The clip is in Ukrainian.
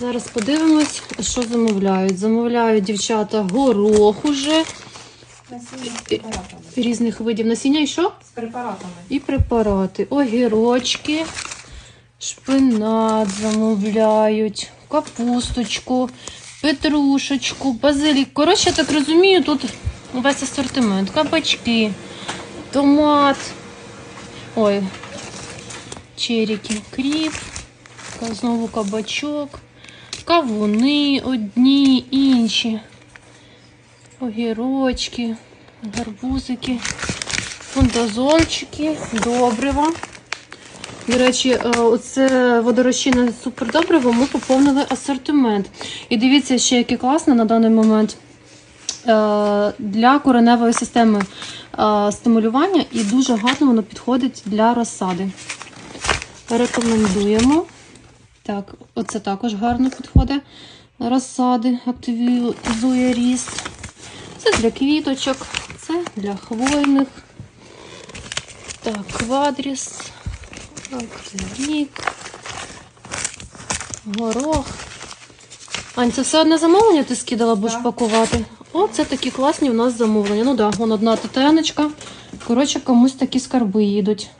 Зараз подивимось, що замовляють. Замовляють дівчата горох уже Насіння з різних видів насіння і що? З препаратами. І препарати. Огірочки, шпинат замовляють, капусточку, петрушечку, базилік. Коротше, я так розумію, тут весь асортимент. Кабачки, томат. Ой, черіки, кріп, ка- знову кабачок, кавуни одні, інші, огірочки, гарбузики. Фундазончики, добрива. До речі, е, оце водорозчинне супердобриво ми поповнили асортимент. І дивіться, ще яке класне на даний момент е, для кореневої системи е, стимулювання і дуже гарно воно підходить для розсади. Рекомендуємо. Так, оце також гарно підходить розсади, активізує ріст. Це для квіточок, це для хвойних. Так, квадріс, рік, горох. Ань, це все одне замовлення ти скидала, будеш Так. пакувати. О, це такі класні у нас замовлення. Ну так, да, вон одна тетеночка. Коротше, комусь такі скарби їдуть.